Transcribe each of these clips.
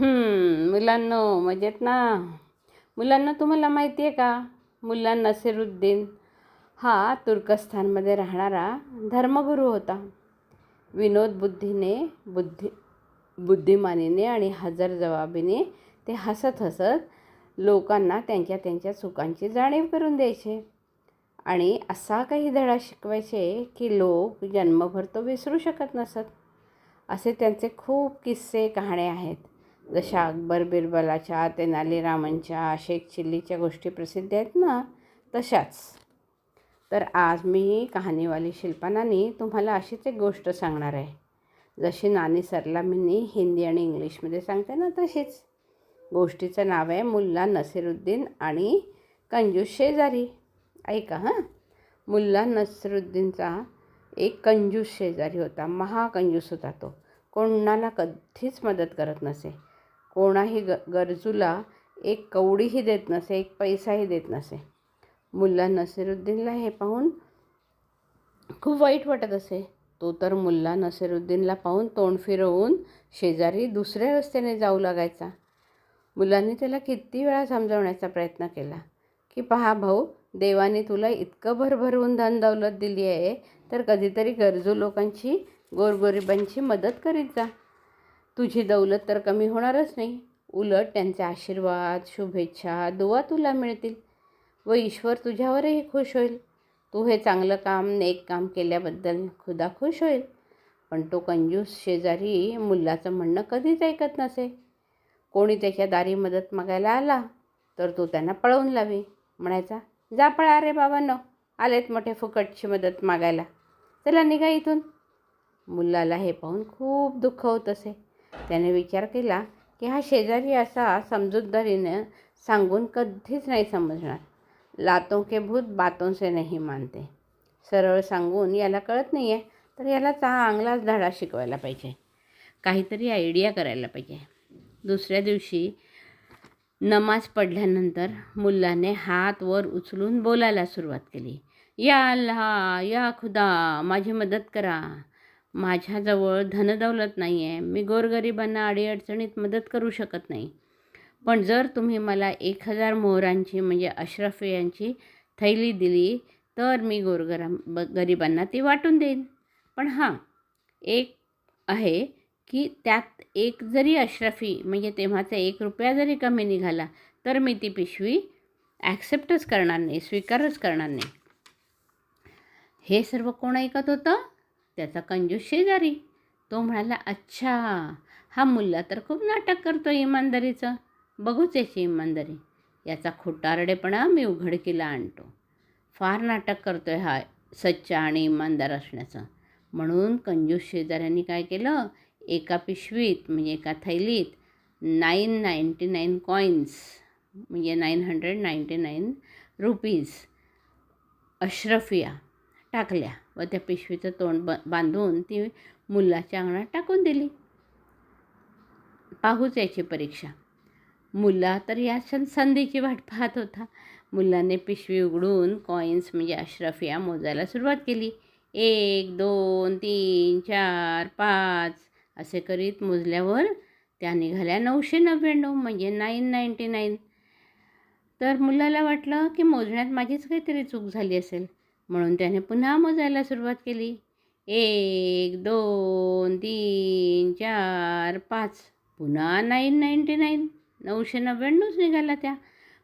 मुलांनो मजेत ना? मुलांना तुम्हाला माहिती आहे का? मुल्ला नसिरुद्दीन हा तुर्कस्थानमध्ये राहणारा धर्मगुरू होता. विनोद बुद्धीने बुद्धी बुद्धिमानीने आणि हजर जबाबीने ते हसत हसत लोकांना त्यांच्या त्यांच्या चुकांची जाणीव करून द्यायचे. आणि असा काही धडा शिकवायचे की लोक जन्मभर तो विसरू शकत नसत. असे त्यांचे खूप किस्से कहाण्या आहेत. जशा अकबर बिरबलाच्या तेनालीरामांच्या शेख चिल्लीच्या गोष्टी प्रसिद्ध आहेत ना तशाच. तर आज मी कहाणीवाली शिल्पानानी तुम्हाला अशीच एक गोष्ट सांगणार आहे. जशी नानी सरलामींनी हिंदी आणि इंग्लिशमध्ये सांगते ना तशीच. गोष्टीचं नाव आहे मुल्ला नसिरुद्दीन आणि कंजूस शेजारी. ऐका हां. मुल्ला नसिरुद्दीनचा एक कंजूस शेजारी होता महाकंजूस होता तो. कोणाला कधीच मदत करत नसे. कोणाही ग गरजूला एक कवडीही देत नसे एक पैसाही देत नसे. मुल्ला नसिरुद्दीनला हे पाहून खूप वाईट वाटत असे. तो तर मुल्ला नसिरुद्दीनला पाहून तोंड फिरवून शेजारी दुसऱ्या रस्त्याने जाऊ लागायचा. मुलांनी त्याला किती वेळा समजावण्याचा प्रयत्न केला की पहा भाऊ देवाने तुला इतकं भरभरून धन दौलत दिली आहे तर कधीतरी गरजू लोकांची गोरगोरिबांची मदत करीत जा. तुझी दौलत तर कमी होणारच नाही. उलट त्यांचे आशीर्वाद शुभेच्छा दुवा तुला मिळतील व ईश्वर तुझ्यावरही खुश होईल. तू हे चांगलं काम नेक काम केल्याबद्दल खुदा खुश होईल. पण तो कंजूस शेजारी मुलाचं म्हणणं कधीच ऐकत नसे. कोणी त्याच्या दारी मदत मागायला आला तर तो त्यांना पळवून लावी. म्हणायचा जा पळा रे बाबांनो आलेत मोठे फुकटची मदत मागायला. चला निघा इथून. मुलाला हे पाहून खूप दुःख होत असे. त्याने विचार केला की हा शेजारी असा समजूतदारीनं सांगून कधीच नाही समजणार. लातों के भूत बातों से नाही मानते. सरळ सांगून याला कळत नाही आहे तर याला चांगलाच धडा शिकवायला पाहिजे. काहीतरी आयडिया करायला पाहिजे. दुसऱ्या दिवशी नमाज पडल्यानंतर मुल्लाने हात वर उचलून बोलायला सुरुवात केली. या अल्ला या खुदा माझी मदत करा. माझ्याजवळ धनदौलत नाही आहे मी गोरगरिबांना अडीअडचणीत मदत करू शकत नाही. पण जर तुम्ही मला एक हजार मोहरांची म्हणजे अशरफ यांची थैली दिली तर मी गोरगरा ब गरिबांना ती वाटून देईन. पण हां एक आहे की त्यात एक जरी अशरफी म्हणजे तेव्हाचा एक रुपया जरी कमी निघाला तर मी ती पिशवी ॲक्सेप्टच करणार नाही स्वीकारच करणार नाही. हे सर्व कोण ऐकत होतं? त्याचा कंजूस शेजारी. तो म्हणाला अच्छा हा मुल्ला तर खूप नाटक करतो इमानदारीचं. बघूच याची इमानदारी. याचा खोटारडेपणा मी उघडकीला आणतो. फार नाटक करतो आहे हा सच्चा आणि इमानदार असण्याचं. म्हणून कंजूस शेजाऱ्यांनी काय केलं? एका पिशवीत म्हणजे एका थैलीत नाईन नाईंटी नाईन कॉईन्स म्हणजे nine hundred ninety nine rupees अश्रफिया टाकल्या. व त्या पिशवीचं तोंड ब बांधून ती मुलाच्या अंगणात टाकून दिली. पाहूच याची परीक्षा. मुला तर या क्षण संधीची वाट पाहत होता. मुलाने पिशवी उघडून कॉईन्स म्हणजे अश्रफिया मोजायला सुरुवात केली. एक दोन तीन चार पाच असे करीत मोजल्यावर त्या निघाल्या नऊशे नव्याण्णव म्हणजे नाईन नाईंटी नाईन तर मुलाला वाटलं की मोजण्यात माझीच काहीतरी चूक झाली असेल. म्हणून त्याने पुन्हा मोजायला सुरुवात केली. एक दोन तीन चार पाच. पुन्हा नाईन नाईंटी नाईन. नऊशे नव्याण्णवच निघाला त्या.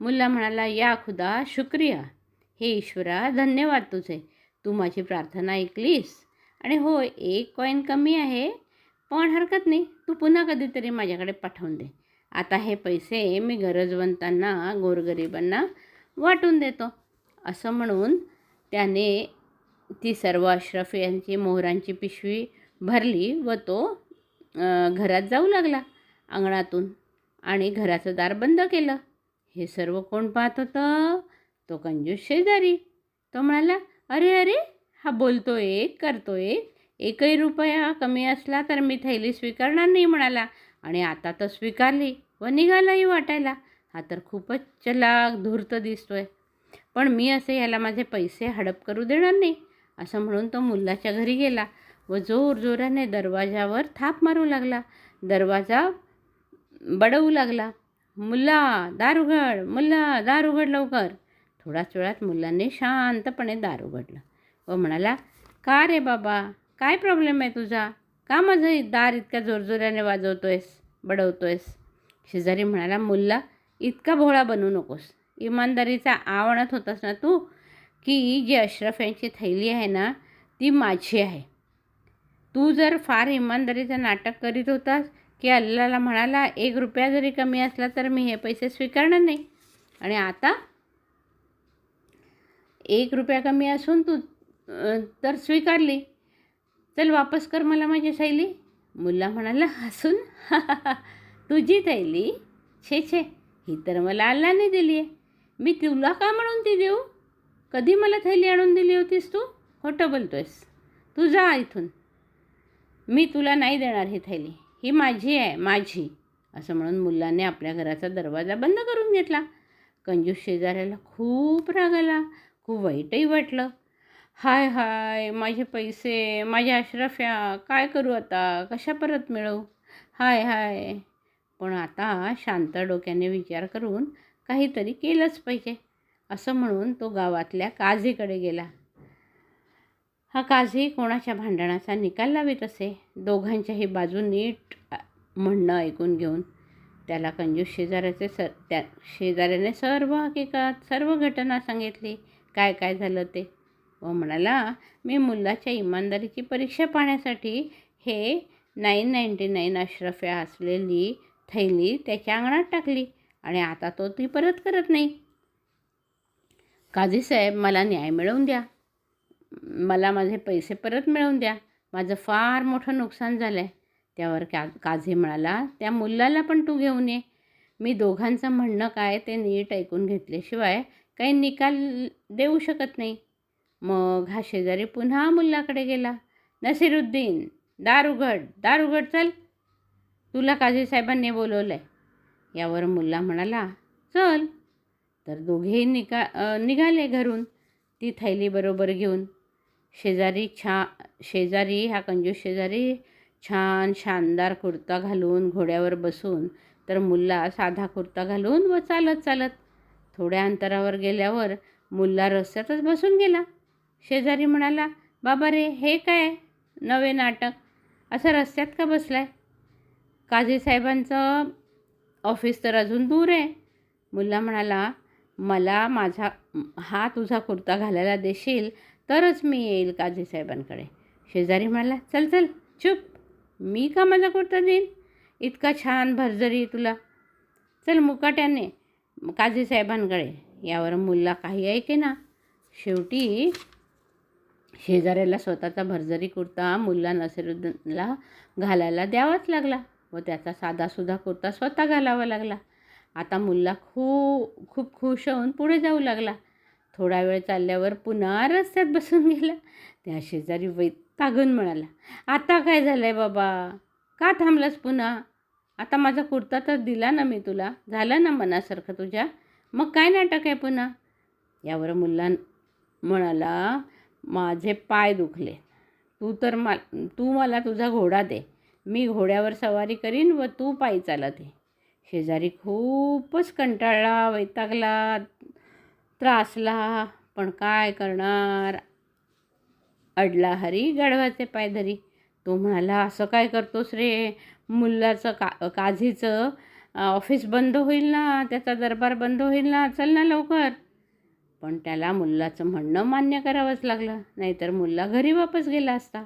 मुला म्हणाला या खुदा शुक्रिया. हे ईश्वरा धन्यवाद तुझे. तू माझी प्रार्थना ऐकलीस? आणि होय एक कॉईन कमी आहे पण हरकत नाही. तू पुन्हा कधीतरी माझ्याकडे पाठवून दे. आता हे पैसे मी गरजवंतांना गोरगरिबांना वाटून देतो. असं म्हणून त्याने ती सर्व अश्रफ यांची मोहरांची पिशवी भरली व तो घरात जाऊ लागला अंगणातून आणि घराचं दार बंद केलं. हे सर्व कोण पाहत होतं? तो कंजूस शेजारी. तो म्हणाला अरे अरे हा बोलतो एक करतो एक एकही रुपया कमी असला तर मी थैली स्वीकारणार नाही म्हणाला. आणि आता तर स्वीकारली व निघालाही वाटायला. हा तर खूपच चलाक धूर्त दिसतोय. पण मी असे याला माझे पैसे हडप करू देणार नाही. असं म्हणून तो मुलाच्या घरी गेला व जोर जोराने दरवाजावर थाप मारू लागला. दरवाजा बडवू लागला. मुल्ला दार उघड मुल्ला दार उघड लवकर. थोड्याच वेळात मुलाने शांतपणे दार उघडलं व म्हणाला का रे बाबा काय प्रॉब्लेम आहे तुझा? का माझं दार इतक्या जोरजोराने वाजवतोयस बडवतोयस? शेजारी म्हणाला मुल्ला इतका भोळा बनू नकोस. इमानदारीचा आणत होतास ना तू की जी अशरफ यांची थैली आहे ना ती माझी आहे. तू जर फार इमानदारीचं नाटक करीत होतास की अल्लाला म्हणाला एक रुपया जरी कमी असला तर मी हे पैसे स्वीकारणार नाही. आणि आता? एक रुपया कमी असून तू तर स्वीकारली. चल वापस कर मला माझी थैली. मुल्ला म्हणाला हसून? तुझी थैली? छे छे. ही तर मला अल्लाने दिली आहे मी तुला का म्हणून ती देऊ? कधी मला थैली आणून दिली होतीस तू? खोटं बोलतोयस. तू जा इथून. मी तुला नाही देणार ही थैली. ही माझी आहे माझी. असं म्हणून मुलाने आपल्या घराचा दरवाजा बंद करून घेतला. कंजूस शेजाऱ्याला खूप राग आला. खूप वाईटही वाटलं. हाय हाय माझे पैसे माझ्या अश्रफ्या काय करू आता? कशा परत मिळवू? हाय हाय. पण आता शांत डोक्याने विचार करून काहीतरी केलंच पाहिजे. असं म्हणून तो गावातल्या काझीकडे गेला. हा काझी कोणाच्या भांडणाचा निकाल लावित असे? दोघांच्याही बाजू नीट म्हणणं ऐकून घेऊन त्याला कंजूस शेजाऱ्याचे सर त्या शेजाऱ्याने सर्व हकीकत सर्व घटना सांगितली. काय काय झालं ते? व म्हणाला मी मुलाच्या इमानदारीची परीक्षा पाहण्यासाठी हे नाईन नाईंटी नाईन अश्रफ्या असलेली थैली त्याच्या अंगणात टाकली. आणि आता तो ती परत करत नाही. काझी साहेब मला न्याय मिळवून द्या. मला माझे पैसे परत मिळवून द्या. माझं फार मोठं नुकसान झालं आहे त्यावर का काझी म्हणाला त्या मुलाला पण तू घेऊन ये. मी दोघांचं म्हणणं काय ते नीट ऐकून घेतल्याशिवाय काही निकाल देऊ शकत नाही. मग हा शेजारी पुन्हा मुल्लाकडे गेला. नसिरुद्दीन दार उघड दार उघड चल. तुला काझी साहेबांनी बोलवलं आहे यावर मुल्ला म्हणाला चल. तर दोघेही निका निघाले घरून. ती थैली बरोबर घेऊन शेजारी छा शेजारी हा कंजूस शेजारी छान शानदार कुर्ता घालून घोड्यावर बसून. तर मुल्ला साधा कुर्ता घालून व चालत चालत थोड्या अंतरावर गेल्यावर मुल्ला रस्त्यातच बसून गेला. शेजारी म्हणाला बाबा रे हे काय नवे नाटक? असं रस्त्यात का बसलाय? काझी साहेबांचं ऑफिस तर अजून दूर आहे. मुल्ला म्हणाला मला माझा हा तुझा कुर्ता घालायला देशील तरच मी येईल काझी साहेबांकडे. शेजारी म्हणाला चल चल चुप. मी का माझा कुर्ता देईन? इतका छान भरजरी तुला. चल मुकाट्याने काझी साहेबांकडे. यावर मुल्ला काही ऐके ना. शेवटी शेजाऱ्याला स्वतःचा भरजरी कुर्ता मुल्ला नसिरुद्दीनला घालायला द्यावाच लागला. व त्याचा साधासुद्धा कुर्ता स्वतः घालावा लागला. आता मुल्ला खूप खूप खुश होऊन पुढे जाऊ लागला. थोडा वेळ चालल्यावर पुन्हा रस्त्यात बसून गेला. त्या शेजारी वैतागून म्हणाला आता काय झालं आहे बाबा? का थांबलास पुन्हा? आता माझा कुर्ता तर दिला ना मी तुला. झालं ना मनासारखं तुझ्या? मग काय नाटक आहे पुन्हा? यावर मुल्ला म्हणाला माझे पाय दुखले. तू तर मा तू मला तुझा घोडा दे. मी घोड्यावर सवारी करीन व तू पायी चालत ये. शेजारी खूपच कंटाळला वैतागला त्रासला पण काय करणार? अडला हरी गाढवाचे पाय धरी. तो म्हणाला असं काय करतोस रे? मुलाचं का काझीचं ऑफिस बंद होईल ना? त्याचा दरबार बंद होईल ना? चल ना लवकर. पण त्याला मुल्लाचं म्हणणं मान्य करावंच लागलं. नाहीतर मुल्ला घरी वापस गेला असता.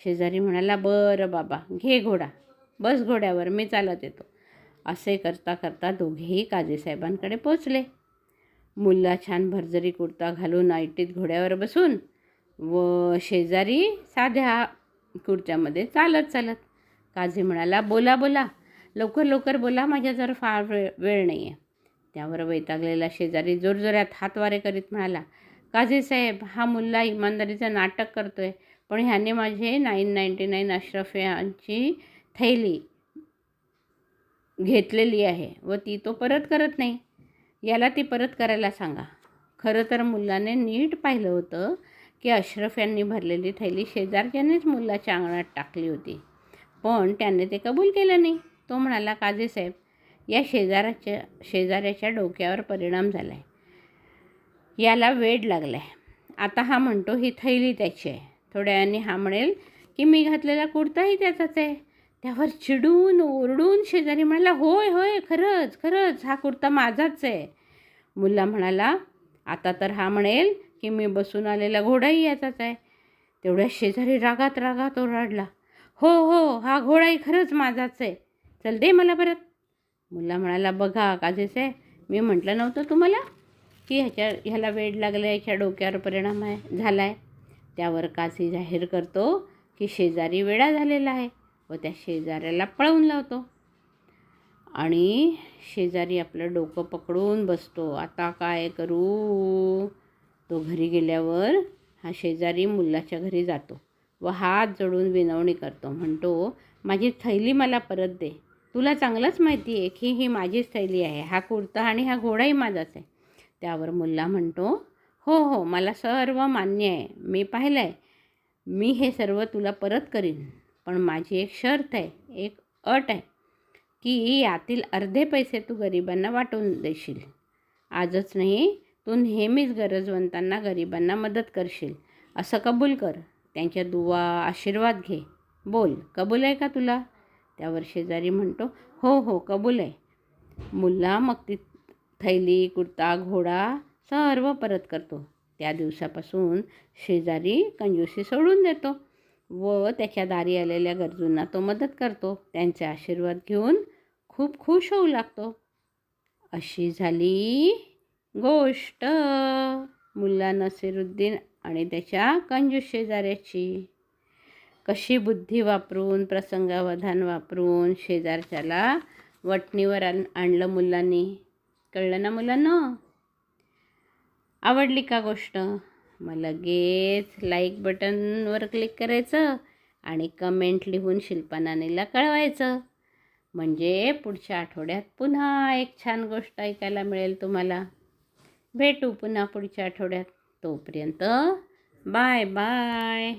शेजारी म्हणाला बरं बाबा घे घोडा. बस घोड्यावर मी चालत येतो. असे करता करता दोघेही काजेसाहेबांकडे पोचले मुल्ला छान भरजरी कुर्ता घालून आयटीत घोड्यावर बसून व शेजारी साध्या कुर्त्यामध्ये चालत चालत काझी म्हणाला बोला बोला. लवकर लवकर बोला माझ्या जर फार वेळ वेळ नाही आहे त्यावर वैतागलेला शेजारी जोरजोरात हातवारे करीत म्हणाला काझीसाहेब हा मुल्ला इमानदारीचं नाटक करतो आहे पण ह्याने माझे नाईन नाईंटी नाईन अशरफियांची थैली घेतलेली आहे व ती तो परत करत नाही. याला ती परत करायला सांगा. खरं तर मुलाने नीट पाहिलं होतं की अशरफ यांनी भरलेली थैली शेजारच्यानेच मुलाच्या अंगणात टाकली होती. पण त्याने ते कबूल केलं नाही. तो म्हणाला काजे साहेब या शेजाऱ्याच्या शेजाऱ्याच्या डोक्यावर परिणाम झाला आहे याला वेड लागला आहे आता हा म्हणतो ही थैली त्याची आहे. थोड्या वेळाने हा म्हणेल की मी घातलेला कुर्ताही त्याचाच आहे. त्यावर चिडून ओरडून शेजारी म्हणाला होय होय खरंच खरंच हा कुर्ता माझाच आहे. मुल्ला म्हणाला आता तर हा म्हणेल की मी बसून आलेला घोडाही याचाच आहे. तेवढ्या शेजारी रागात रागात ओरडला हो हो हा घोडाही खरंच माझाच आहे. चल दे मला परत. मुला म्हणाला बघा काजेच आहे मी म्हटलं नव्हतं तुम्हाला की ह्याच्या ह्याला वेड लागला याच्या डोक्यावर परिणाम आहे झाला आहे त्यावर काझी जाहीर करतो की शेजारी वेडा झालेला आहे व त्या शेजाऱ्याला पळवून लावतो. आणि शेजारी आपलं डोकं पकडून बसतो आता काय करू? तो घरी गेल्यावर हा शेजारी मुलाच्या घरी जातो व हात जोडून विनवणी करतो म्हणतो माझी थैली मला परत दे. तुला चांगलंच माहिती आहे की ही माझीच थैली आहे. हा कुर्ता आणि हा घोडाही माझाच आहे. त्यावर मुल्ला म्हणतो हो हो मला सर्व मान्य आहे. मी पाहिलं आहे मी हे सर्व तुला परत करीन. पण माझी एक शर्त आहे एक अट आहे की यातील अर्धे पैसे तू गरिबांना वाटून देशील. आजच नाही तू नेहमीच गरजवंतांना गरिबांना मदत करशील. असं कबूल कर. त्यांच्या दुवा आशीर्वाद घे. बोल कबूल आहे का तुला? त्यावर शेजारी म्हणतो हो हो कबूल आहे. मुल्ला मग ती थैली कुर्ता घोडा सर्व परत करतो. त्या दिवसापासून शेजारी कंजूशी सोडून देतो व त्याच्या दारी आलेल्या गरजूंना तो मदत करतो. त्यांचे आशीर्वाद घेऊन खूप खुश होऊ लागतो. अशी झाली गोष्ट. मुल्ला नसिरुद्दीन आणि त्याच्या कंजूस शेजाऱ्याची. कशी बुद्धी वापरून प्रसंगावधान वापरून शेजारच्याला वटणीवर आण आणलं मुलांनी. कळलं ना मुलांना? आवडली का गोष्ट? मग लगेच लाईक बटनवर क्लिक करायचं आणि कमेंट लिहून शिल्पानानीला कळवायचं म्हणजे पुढच्या आठवड्यात पुन्हा एक छान गोष्ट ऐकायला मिळेल तुम्हाला. भेटू पुन्हा पुढच्या आठवड्यात. तोपर्यंत बाय बाय